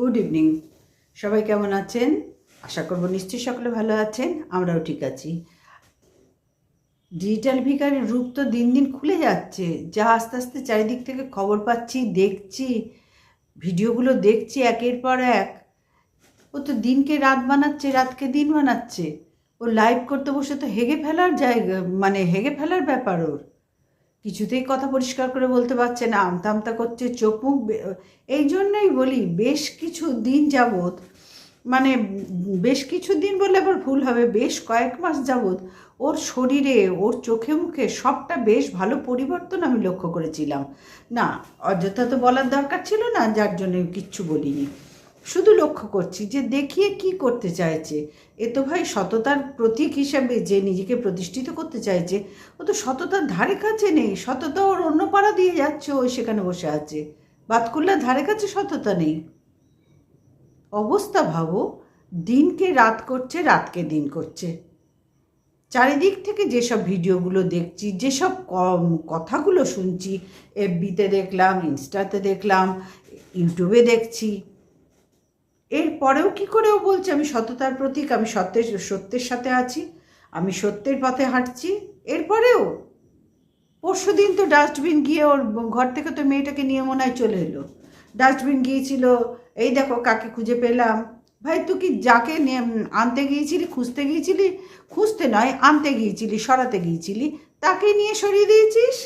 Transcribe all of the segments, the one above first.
Good evening সবাই কেমন আছেন? আশা করব নিশ্চয়ই সকলে ভালো আছেন, আমরাও ঠিক আছি। ডিজিটাল ভিকারের রূপ তো দিন দিন খুলে যাচ্ছে। যা আস্তে আস্তে চারিদিক থেকে খবর পাচ্ছি, দেখছি, ভিডিওগুলো দেখছি একের পর এক। ও তো দিনকে রাত বানাচ্ছে, রাতকে দিন বানাচ্ছে। ও লাইভ করতে বসে তো হেগে ফেলার জায়গা মানে হেগে ফেলার ব্যাপার ওর। কিছুতেই কথা পরিষ্কার করে বলতে পারছে না আমতা আমতা করছে, চোখ মুখ এই জন্যই বলি বেশ কিছু দিন যাবৎ মানে বেশ কিছু দিন বললে আবার ভুল হবে, বেশ কয়েক মাস যাবৎ ওর শরীরে, ওর চোখে মুখে সবটা বেশ ভালো পরিবর্তন আমি লক্ষ্য করেছিলাম। না, অযথা তো বলার দরকার ছিল না, যার জন্য কিচ্ছু বলিনি। শুধু লক্ষ্য করছি যে দেখিয়ে কি করতে চাইছে। এ তো ভাই সততার প্রতীক হিসাবে যে নিজেকে প্রতিষ্ঠিত করতে চাইছে, ও তো সততার ধারে কাছে নেই, সততা ওর অন্য পাড়া দিয়ে যাচ্ছে ওই সেখানে বসে আছে। বাতকুল্লার ধারে কাছে সততা নেই। অবস্থা ভাবো, দিনকে রাত করছে, রাতকে দিন করছে। চারিদিক থেকে যেসব ভিডিওগুলো দেখছি, যেসব কথাগুলো শুনছি এফবিতে দেখলাম ইনস্টাতে দেখলাম ইউটিউবে দেখছি এরপরেও কি করেও বলছে, আমি সততার প্রতীক, আমি সত্যের সত্যের সাথে আছি, আমি সত্যের পথে হাঁটছি। এরপরেও পরশু দিন তো ডাস্টবিন গিয়ে ওর ঘর থেকে তো মেয়েটাকে নিয়ে মনে হয় চলে এলো। ডাস্টবিন গিয়েছিল, এই দেখো কাকে খুঁজে পেলাম। ভাই, তুই কি যাকে আনতে গিয়েছিলি, খুঁজতে গিয়েছিলি? খুঁজতে নয়, আনতে গিয়েছিলি, সরাতে গিয়েছিলি, তাকে নিয়ে সরিয়ে দিয়েছিস?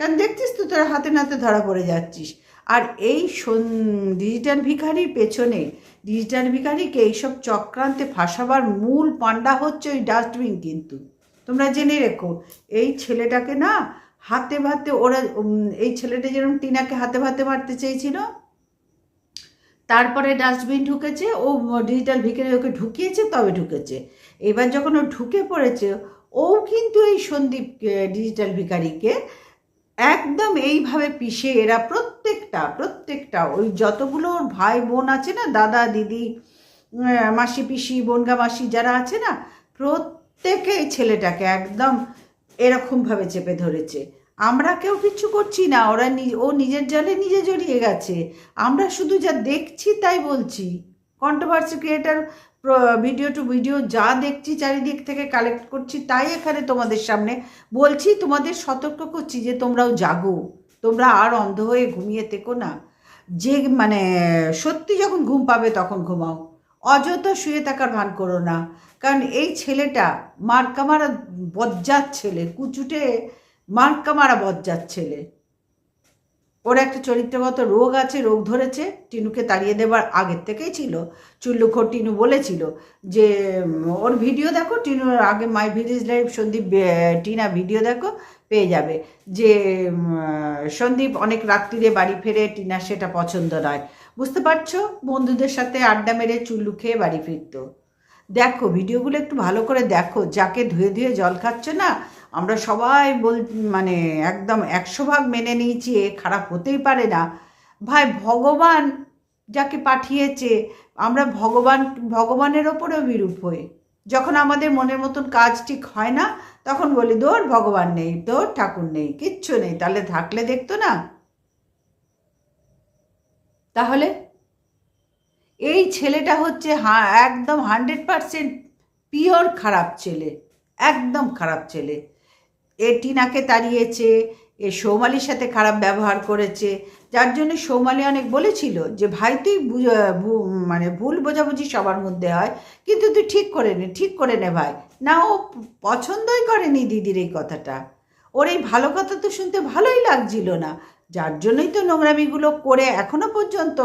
কারণ দেখছিস তো তোরা হাতে নাতে ধরা পড়ে যাচ্ছিস? আর এই ডিজিটাল ভিখারির পেছনে, ডিজিটাল ভিখারিকে এইসব চক্রান্তে ফাঁসাবার মূল পান্ডা হচ্ছে ওই ডাস্টবিন কিন্তু। তোমরা জেনে রেখো, এই ছেলেটাকে না হাতে ভাতে ওরা এই ছেলেটা যেরকম টিনাকে হাতে ভাতে মারতে চেয়েছিল, তারপরে ডাস্টবিন ঢুকেছে, ও ডিজিটাল ভিখারি ওকে ঢুকিয়েছে, তবে ঢুকেছে। এবার যখন ও ঢুকে পড়েছে, ও কিন্তু এই সন্দীপ ডিজিটাল ভিখারিকে একদম এইভাবে পিষে এরা প্রত্যেকটা প্রত্যেকটা, ওই যতগুলো ভাই বোন আছে না, দাদা, দিদি মাসি, পিসি, বনগা, মাসি যারা আছে না, প্রত্যেকে ছেলেটাকে একদম এরকমভাবে চেপে ধরেছে। আমরা কেউ কিচ্ছু করছি না, ওরা ও নিজের জালে নিজে জড়িয়ে গেছে। আমরা শুধু যা দেখছি তাই বলছি। Controversy creator video to video যা দেখছি চারিদিক থেকে কালেক্ট করছি, তাই এখানে তোমাদের সামনে বলছি, তোমাদের সতর্ক করছি যে তোমরাও জাগো। তোমরা আর অন্ধ হয়ে ঘুমিয়ে থেকো না। যে মানে সত্যি যখন ঘুম পাবে তখন ঘুমাও। অযথা শুয়ে থাকার ভান করো না। কারণ এই ছেলেটা মার্কা মারা বজ্জাত ছেলে, কুচুটে মার্কামারা বজ্জাত ছেলে। ওর একটা চরিত্রগত রোগ আছে, রোগ ধরেছে, টিনুকে তাড়িয়ে দেবার আগের থেকেই ছিল। চুল্লুখোর টিনু বলেছিল যে, ওর ভিডিও দেখো টিনুর আগে my village live Sandeep Tina video দেখো, পেয়ে যাবে। যে সন্দীপ অনেক রাত্রিরে বাড়ি ফেরে টিনা সেটা পছন্দ নয়। বুঝতে পারছ? বন্ধুদের সাথে আড্ডা মেরে চুল্লু খেয়ে বাড়ি ফিরতো। দেখো, ভিডিওগুলো একটু ভালো করে দেখো, যাকে ধুয়ে ধুয়ে জল খাচ্ছে না আমরা সবাই বল মানে একদম একশো ভাগ মেনে নিয়েছি, এ খারাপ হতেই পারে না। ভাই, ভগবান যাকে পাঠিয়েছে, আমরা ভগবান, ভগবানের ওপরেও বিরূপ হই। যখন আমাদের মনের মতন কাজ ঠিক হয় না, তখন বলি, দোর, ভগবান নেই তোর ঠাকুর নেই, কিচ্ছু নেই, তাহলে থাকলে দেখতো না? তাহলে এই ছেলেটা হচ্ছে হা, একদম হান্ড্রেড পারসেন্ট পিওর খারাপ ছেলে, একদম খারাপ ছেলে। এ টিনাকে তাড়িয়েছে, এ সৌমালির সাথে খারাপ ব্যবহার করেছে। যার জন্য সৌমালি অনেক বলেছিল যে, ভাই, তুই মানে ভুল বোঝাবুঝি সবার মধ্যে হয়, কিন্তু তুই ঠিক করে নে, ঠিক করে নে ভাই। না, ও পছন্দই করেনি দিদির এই কথাটা। ওর এই ভালো কথা তো শুনতে ভালোই লাগছিল না। যার জন্যই তো নোংরামিগুলো করে এখনও পর্যন্ত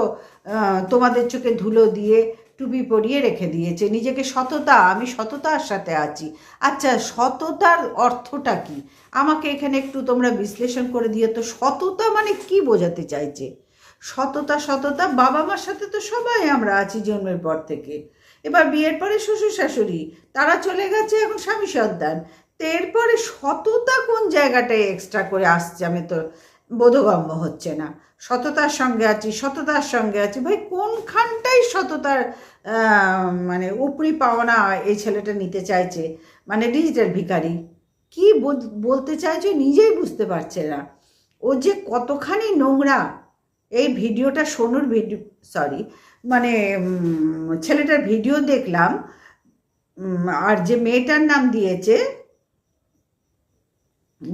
তোমাদের চোখে ধুলো দিয়ে টুপি পরিয়ে রেখে দিয়েছে। নিজেকে সততা, আমি সততার সাথে আছি। আচ্ছা সততার অর্থটা কি? আমাকে এখানে একটু তোমরা বিশ্লেষণ করে দিয়ে তো। সততা মানে কি বোঝাতে চাইছে? সততা সততা বাবা মার সাথে তো সবাই আমরা আছি জন্মের পর থেকে। এবার বিয়ের পরে শ্বশুর শাশুড়ি তারা চলে গেছে এখন স্বামী সন্তান তো এরপরে সততা কোন জায়গাটায় এক্সট্রা করে আসছে? আমি তো বোধগম্য হচ্ছে না। সততার সঙ্গে আছি, সততার সঙ্গে আছি। ভাই, কোনখানটাই সততার মানে উপরি পাওনা এই ছেলেটা নিতে চাইছে? মানে ডিজিটাল ভিখারি। কি বল- বলতে চাইছে নিজেই বুঝতে পারছে না। ও যে কতখানি নোংরা। এই ভিডিওটা সোনুর ভিডিও সরি মানে ছেলেটার ভিডিও দেখলাম আর যে মেয়েটার নাম দিয়েছে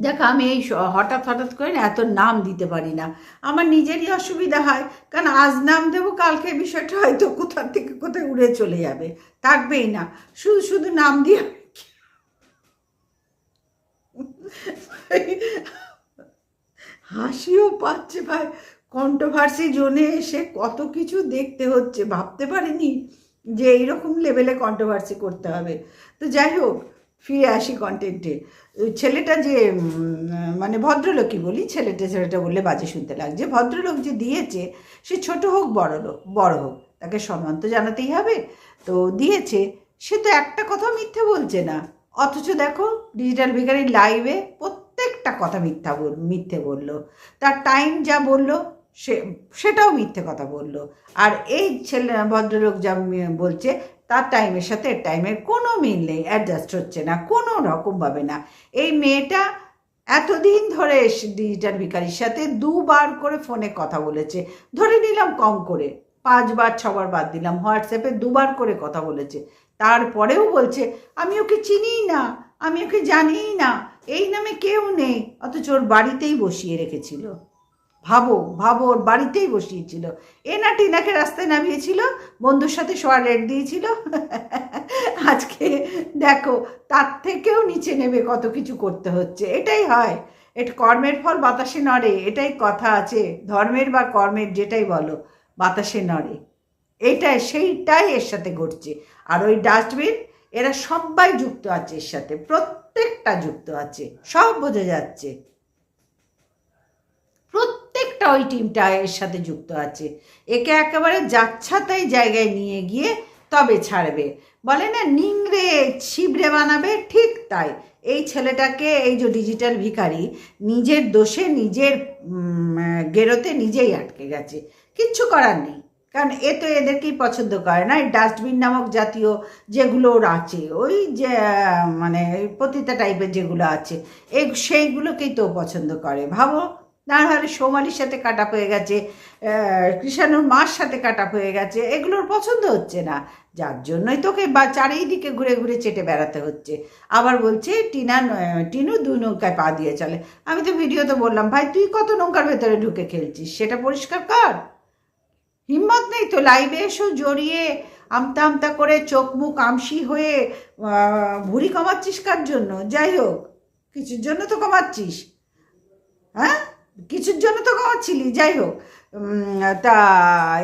দেখ, আমি এই হঠাৎ হঠাৎ করে না এত নাম দিতে পারি না। আমার নিজেরই অসুবিধা হয়, কারণ আজ নাম দেবো কালকে বিষয়টা হয়তো কোথা থেকে কোথায় উড়ে চলে যাবে। থাকবেই না। শুধু শুধু নাম দিয়ে হাসিও পাচ্ছে ভাই। কন্ট্রোভার্সি জোনে এসে কত কিছু দেখতে হচ্ছে, ভাবতে পারিনি যে এইরকম লেভেলে কন্ট্রোভার্সি করতে হবে। তো যাই হোক ফিরে আসি কন্টেন্টে ছেলেটা যে মানে ভদ্রলোকই বলি, ছেলেটা ছেলেটা বললে বাজে শুনতে লাগছে। ভদ্রলোক যে দিয়েছে, সে ছোট হোক, বড় লোক, বড় হোক, তাকে সম্মান তো জানাতেই হবে। তো দিয়েছে, সে তো একটা কথা মিথ্যে বলছে না। অথচ দেখো ডিজিটাল ভিকারির লাইভে প্রত্যেকটা কথা মিথ্যা বল, মিথ্যে বলল। তার টাইম যা বলল, সে, সেটাও মিথ্যে কথা বলল। আর এই ছেলে, ভদ্রলোক যা বলছে তার টাইমের সাথে টাইমের কোনো মিল নেই অ্যাডজাস্ট হচ্ছে না, কোনো রকমভাবে না। এই মেয়েটা এতদিন ধরে ডিজিটাল ভিকারির সাথে দুবার করে ফোনে কথা বলেছে। ধরে নিলাম কম করে, পাঁচবার, ছবার বাদ দিলাম, হোয়াটসঅ্যাপে দুবার করে কথা বলেছে। তারপরেও বলছে, আমি ওকে চিনিই না, আমি ওকে জানিই না, এই নামে কেউ নেই, অথচ ওর বাড়িতেই বসিয়ে রেখেছিল। ভাবো ভাবো, ওর বাড়িতেই বসিয়েছিল। এনা টিনাকে রাস্তায় নামিয়েছিল, বন্ধুর সাথে শোয়ার রেট দিয়েছিল। আজকে দেখো, তার থেকেও নিচে নেবে কত কিছু করতে হচ্ছে। এটাই হয়। এটা, কর্মের ফল বাতাসে নড়ে, এটাই কথা আছে। ধর্মের বা কর্মের যেটাই বলো, বাতাসে নড়ে। এইটাই সেইটাই এর সাথে ঘটছে। আর ওই ডাস্টবিন, এরা সবাই যুক্ত আছে এর সাথে। প্রত্যেকটা যুক্ত আছে। সব বোঝা যাচ্ছে। প্রত্যেকটা ওই টিমটা এর সাথে যুক্ত আছে। একে একেবারে যাচ্ছাতাই জায়গায় নিয়ে গিয়ে তবে ছাড়বে। বলে না, নিংড়ে ছিবড়ে বানাবে, ঠিক তাই। এই ছেলেটাকে, এই যে ডিজিটাল ভিখারি, নিজের দোষে, নিজের গেরোতে নিজেই আটকে গেছে। কিচ্ছু করার নেই। কারণ এ তো এদেরকেই পছন্দ করে না। এই ডাস্টবিন নামক জাতীয় যেগুলো ওর আছে, ওই যে মানে পতিতা টাইপের যেগুলো আছে এই সেইগুলোকেই তো পছন্দ করে। ভাবো না হলে সোমালির সাথে কাটা হয়ে গেছে কৃষাণুর মার সাথে কাটা হয়ে গেছে, এগুলোর পছন্দ হচ্ছে না। যার জন্যই তোকে বা চারিদিকে ঘুরে ঘুরে চেটে বেড়াতে হচ্ছে। আবার বলছে, টিনা টিনু দু নৌকায় পা দিয়ে চলে। আমি তো ভিডিওতে বললাম, ভাই, তুই কত নৌকার ভেতরে ঢুকে খেলছিস? সেটা পরিষ্কার কর। হিম্মত নেই তো লাইভে এসো, জড়িয়ে আমতা আমতা করে চোখ মুখ আমসি হয়ে ভুঁড়ি কমাচ্ছিস কার জন্য? যাই হোক, কিছুর জন্য তো কমাচ্ছিস। হ্যাঁ? কিছুর জন্য তো কমাচ্ছিলি যাই হোক। তা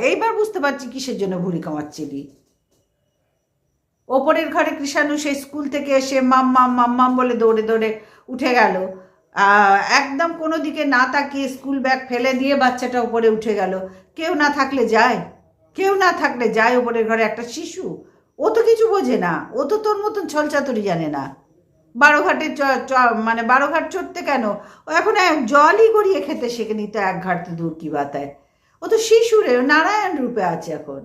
এইবার বুঝতে পারছি কিসের জন্য ভুঁড়ি কমাচ্ছিলি ওপরের ঘরে কৃষাণু সেই স্কুল থেকে এসে মাম মাম মাম মাম বলে দৌড়ে দৌড়ে উঠে গেল। একদম কোনো দিকে না তাকিয়ে স্কুল ব্যাগ ফেলে দিয়ে বাচ্চাটা ওপরে উঠে গেল। কেউ না থাকলে যায়, কেউ না থাকলে যায় ওপরের ঘরে একটা শিশু। ও তো কিছু বোঝে না, ও তো তোর মতন ছলচাতুরি জানে না। বারোঘাটে মানে বারোঘাট চড়তে কেন? ও এখন জলই গড়িয়ে খেতে শেখে নিত এক ঘাটতে দূর কি বাতায়। ও তো শিশুরে নারায়ণ রূপে আছে এখন।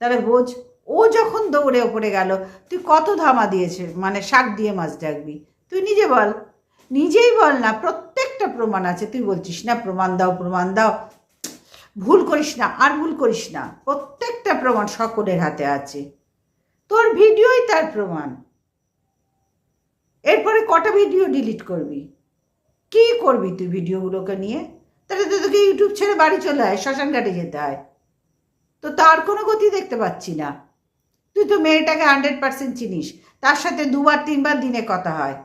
তাহলে বোঝ, ও যখন দৌড়ে ওপরে গেল, তুই কত ধামা দিয়েছে মানে শাক দিয়ে মাছ ডাকবি? তুই নিজে বল। নিজেই বল না, প্রত্যেকটা প্রমাণ আছে। তুই বলছিস না, প্রমাণ দাও প্রমাণ দাও। ভুল করিস না, আর ভুল করিস না। প্রত্যেকটা প্রমাণ সকলের হাতে আছে। তোর ভিডিওই তার প্রমাণ। এরপরে কটা ভিডিও ডিলিট করবি? কি করবি তুই ভিডিওগুলোকে নিয়ে? তাহলে তো তোকে ইউটিউব ছেড়ে বাড়ি চলে আয় শ্মশান ঘাটে যেতে হয়। তো তার কোনো গতি দেখতে পাচ্ছি না। তুই তো মেয়েটাকে হান্ড্রেড পার্সেন্ট চিনিস, তার সাথে দুবার, তিনবার দিনে কথা হয়।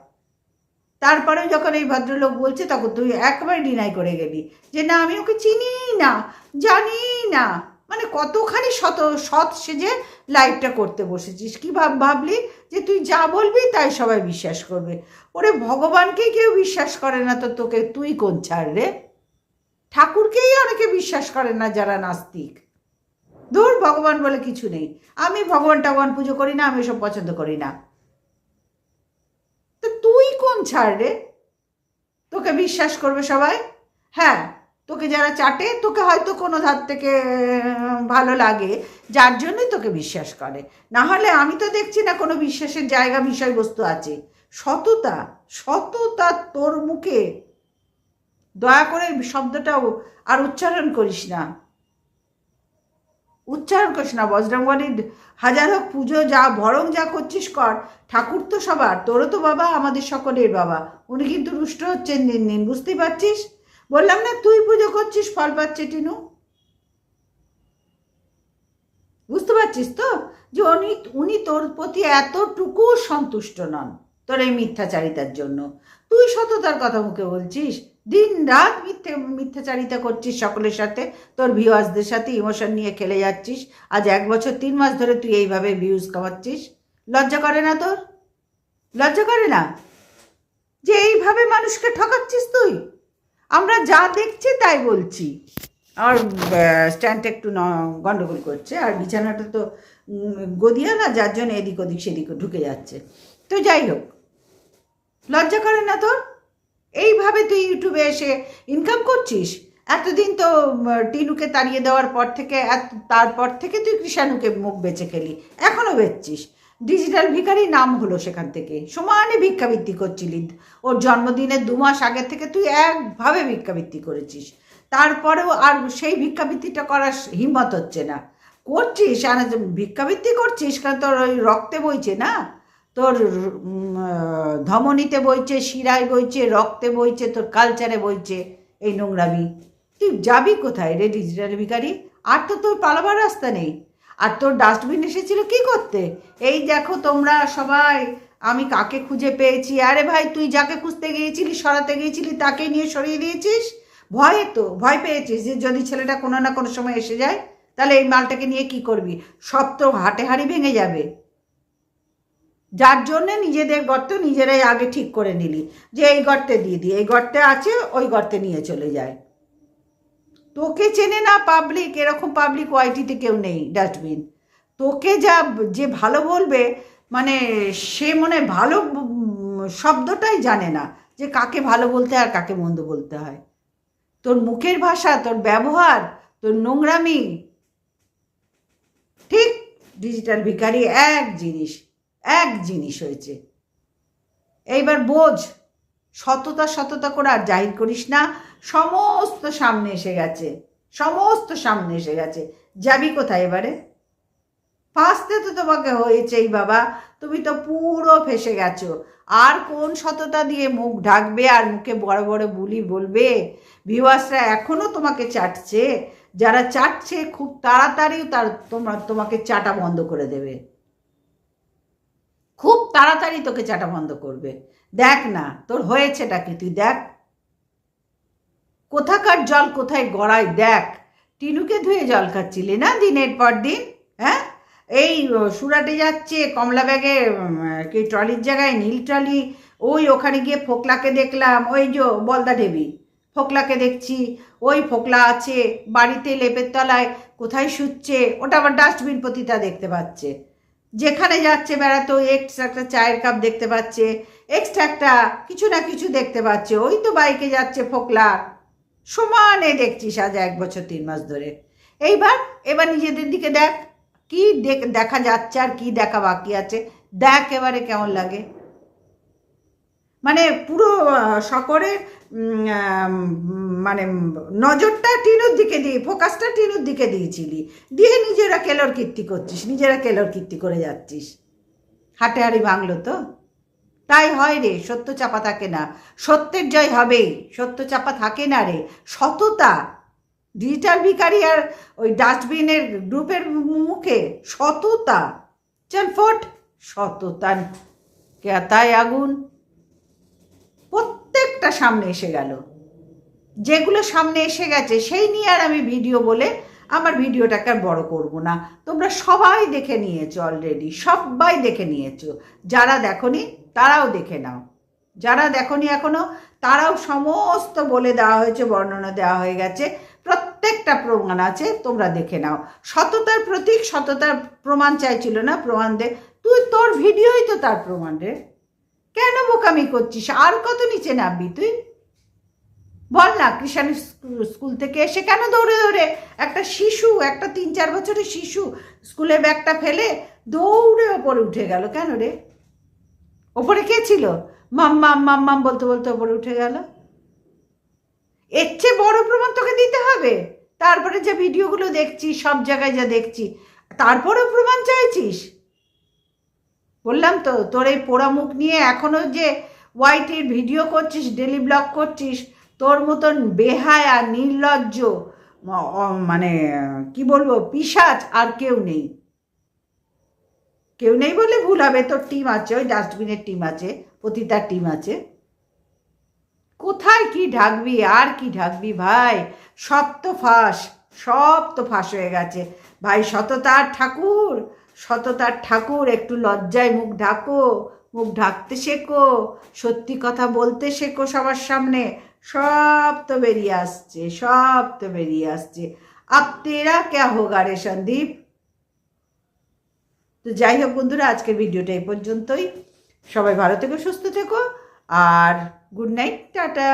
তারপরেও যখন এই ভদ্রলোক বলছে, তখন তুই একবারে ডিনাই করে গেলি যে, না, আমি ওকে চিনি না জানি না। মানে কতখানি শত সৎ সেজে লাইভটা করতে বসেছিস? কি ভাব, ভাবলি? যে তুই যা বলবি, তাই সবাই বিশ্বাস করবে। ওরে ভগবানকেই কেউ বিশ্বাস করে না তো তোকে তুই কোন ছাড় রে? ঠাকুরকেই অনেকে বিশ্বাস করে না যারা নাস্তিক। দূর ভগবান বলে কিছু নেই। আমি ভগবান টগবান পুজো করি না, আমি সব পছন্দ করি না। তো তুই কোন ছাড় রে? তোকে বিশ্বাস করবে সবাই? হ্যাঁ তোকে যারা চাটে, তোকে হয়তো কোনো ধার থেকে ভালো লাগে। যার জন্যই তোকে বিশ্বাস করে। না হলে আমি তো দেখছি না কোনো বিশ্বাসের জায়গা, বিষয়বস্তু আছে। সততা সততা তোর মুখে। দয়া করে শব্দটাও আর উচ্চারণ করিস না। উচ্চারণ করিস না, বজরংবলীর হাজার হোক পুজো, যা ভরং যা করছিস কর। ঠাকুর তো সবার, তোরও তো বাবা, আমাদের সকলের বাবা। উনি কিন্তু রুষ্ট হচ্ছেন দিন দিন, বুঝতেই পারছিস? বললাম না, তুই পুজো করছিস, ফল পাচ্ছে টিনু। বুঝতে পারছিস তো? যে উনি উনি তোর প্রতি এতটুকু সন্তুষ্ট নন তোর এই মিথ্যাচারিতার জন্য। তুই সততার কথা মুখে বলছিস। দিন রাত মিথ্যে, মিথ্যাচারিতা করছিস সকলের সাথে। তোর ভিউয়ার্সদের সাথে ইমোশন নিয়ে খেলে যাচ্ছিস। আজ এক বছর, তিন মাস ধরে তুই এইভাবে ভিউজ কামাচ্ছিস। লজ্জা করে না তোর? লজ্জা করে না? যে এইভাবে মানুষকে ঠকাচ্ছিস তুই? আমরা যা দেখছি তাই বলছি। আমার স্ট্যান্ডটা একটু গন্ডগোল করছে। আর বিছানাটা তো গদিয়া না, যার জন্য এদিক ওদিক সেদিক ঢুকে যাচ্ছে। তো যাই হোক, লজ্জা করে না তোর? এইভাবে তুই ইউটিউবে এসে ইনকাম করছিস? এতদিন তো টিনুকে তাড়িয়ে দেওয়ার পর থেকে তারপর থেকে তুই কৃষাণুকে মুখ বেঁচে খেলি। এখনও বেচছিস। ডিজিটাল ভিখারি নাম হলো সেখান থেকে। সমানে ভিক্ষাবৃত্তি করছিলি ওর জন্মদিনের দু মাস আগে থেকে তুই একভাবে ভিক্ষাবৃত্তি করেছিস। তারপরেও আর সেই ভিক্ষাবৃত্তিটা করার হিম্মত হচ্ছে না। করছিস? আর ভিক্ষাবৃত্তি করছিস, কারণ তোর ওই রক্তে বইছে না? তোর ধমনীতে বইছে, শিরায় বইছে, রক্তে বইছে, তোর কালচারে বইছে। এই নোংরামি। তুই যাবি কোথায় রে ডিজিটাল ভিখারি? আর তো তোর পালাবার রাস্তা নেই। আর তোর ডাস্টবিন এসেছিল কি করতে? এই দেখো তোমরা সবাই, আমি কাকে খুঁজে পেয়েছি? আরে ভাই, তুই যাকে খুঁজতে গিয়েছিলি, সরাতে গিয়েছিলি, তাকে নিয়ে সরিয়ে দিয়েছিস? ভয়ে তো, ভয় পেয়েছিস যে যদি ছেলেটা কোনো না কোনো সময় এসে যায়, তাহলে এই মালটাকে নিয়ে কি করবি? সব তো হাটে হাড়ি ভেঙে যাবে। যার জন্যে নিজেদের গর্ত নিজেরাই আগে ঠিক করে নিলি। যে এই গর্তে দিয়ে দিই এই গর্তে আছে, ওই গর্তে নিয়ে চলে যায়। তোকে চেনে না পাবলিক এরকম পাবলিক ওয়াইটিতে কেউ নেই ডাস্টবিন তোকে যা যে ভালো বলবে মানে সে মনে ভালো শব্দটাই জানে না যে কাকে ভালো বলতে আর কাকে মন্দ বলতে হয়। তোর মুখের ভাষা, তোর ব্যবহার, তোর নোংরামি, ঠিক ডিজিটাল ভিখারি এক জিনিস এক জিনিস হয়েছে। এইবার বোঝ, সততা সততা করে আর জাহির করিস না সমস্ত সামনে এসে গেছে, সমস্ত সামনে এসে গেছে। যাবি কোথায় এবারে? ফার্স্টে তো তোমাকে হয়েছেই বাবা, তুমি তো পুরো ফেসে গেছো। আর কোন সততা দিয়ে মুখ ঢাকবে আর মুখে বড় বড় বুলি বলবে? ভিউয়ার্সরা এখনও তোমাকে চাটছে। যারা চাটছে, খুব তাড়াতাড়ি তার তোমার, তোমাকে চাটা বন্ধ করে দেবে। খুব তাড়াতাড়ি তোকে চাটা বন্ধ করবে। দেখ না, তোর হয়েছেটা কি? তুই দেখ কোথাকার জল কোথায় গড়ায়? দেখ, টিনুকে ধুয়ে জল খাচ্ছিলি না দিনের পর দিন? হ্যাঁ? এই সুরাটে যাচ্ছে, কমলা ব্যাগে কি ট্রলির জায়গায়, নীল ট্রলি, ওই ওখানে গিয়ে ফোকলাকে দেখলাম, ওই যে বলদা দেবী, ফোকলাকে দেখছি, ওই ফোকলা আছে, বাড়িতে লেপের তলায়, কোথায় শুচ্ছে, ওটা আবার ডাস্টবিন পতিতা দেখতে পাচ্ছে। যেখানে যাচ্ছে বেড়াতে এক্সট্রা একটা চায়ের কাপ দেখতে পাচ্ছে এক্সট্রা একটা কিছু না কিছু দেখতে পাচ্ছে, ওই তো বাইকে যাচ্ছে ফোকলা। সমানে দেখছিস আজ এক বছর তিন মাস ধরে। এইবার এবার নিজেদের দিকে দেখ কি দেখ- যাচ্ছে আর কি দেখা বাকি আছে। দেখ এবারে কেমন লাগে। মানে পুরো আহ, সকলের মানে নজরটা টিনুর দিকে দিয়ে ফোকাসটা টিনুর দিকে দিয়েছিলি। দিয়ে নিজেরা কেলর কীর্তি করছিস নিজেরা কেলর কীর্তি করে যাচ্ছিস। হাটে হাড়ি ভাঙলো তো? তাই হয় রে, সত্য চাপা থাকে না। সত্যের জয় হবেই, সত্য চাপা থাকে না রে। সততা ডিজিটাল ভিকারি আর ওই ডাস্টবিনের গ্রুপের মুখে সততা। চল ফট সততা তাই আগুন। প্রত্যেকটা সামনে এসে গেল। যেগুলো সামনে এসে গেছে, সেই নিয়ে আর আমি ভিডিও বলে আমার ভিডিওটাকে আর বড় করব না। তোমরা সবাই দেখে নিয়েছো অলরেডি সবাই দেখে নিয়েছো। যারা দেখনি, তারাও দেখে নাও। যারা দেখনি এখনও, তারাও সমস্ত বলে দেওয়া হয়েছে, বর্ণনা দেওয়া হয়ে গেছে। প্রত্যেকটা প্রমাণ আছে, তোমরা দেখে নাও। সততার প্রতীক, সততার প্রমাণ চাইছিল না প্রমাণ দে। তুই তোর ভিডিওই তো তার প্রমাণ রে। কেন বোকামি করছিস? আর কত নিচে নামবি তুই? বল না কৃষাণ স্কুল থেকে এসে কেন দৌড়ে দৌড়ে? একটা শিশু, একটা তিন চার বছরের শিশু স্কুলে ব্যাগটা ফেলে দৌড়ে ওপরে উঠে গেল। কেন রে? ওপরে কে ছিল? মাম্মাম মাম্মাম বলতে বলতে ওপরে উঠে গেল। এর চেয়ে বড় প্রমাণ তোকে দিতে হবে। তারপরে যে ভিডিওগুলো দেখছি, সব জায়গায় যা দেখছি, তারপরেও প্রমাণ চাইছিস? বললাম তো, তোর এই পোড়া মুখ নিয়ে এখনও যে ওয়াইটির ভিডিও করছিস ডেলি ব্লগ করছিস তোর মতন বেহায়, নির্লজ্জ মানে কি বলব পিসাচ আর কেউ নেই। কেউ নেই বলে ভুল হবে, তোর টিম আছে, ওই ডাস্টবিনের টিম আছে, পতিতার টিম আছে। কোথায় কি ঢাকবি, আর কি ঢাকবি ভাই? সব তো ফাঁস, সব তো ফাঁস হয়ে গেছে। ভাই, সততার ঠাকুর সততার ঠাকুর, একটু লজ্জায় মুখ ঢাকো, মুখ ঢাকতে শেখো, সত্যি কথা বলতে শেখো সবার সামনে। সব তো বেরিয়ে আসছে, সব তো বেরিয়ে আসছে। আপনারা তেরা ক্যা হোগা রে সন্দীপ? তো যাই হোক বন্ধুরা, আজকের ভিডিওটা এই পর্যন্তই। সবাই ভালো থেকো, সুস্থ থেকো, আর গুড নাইট টাটা।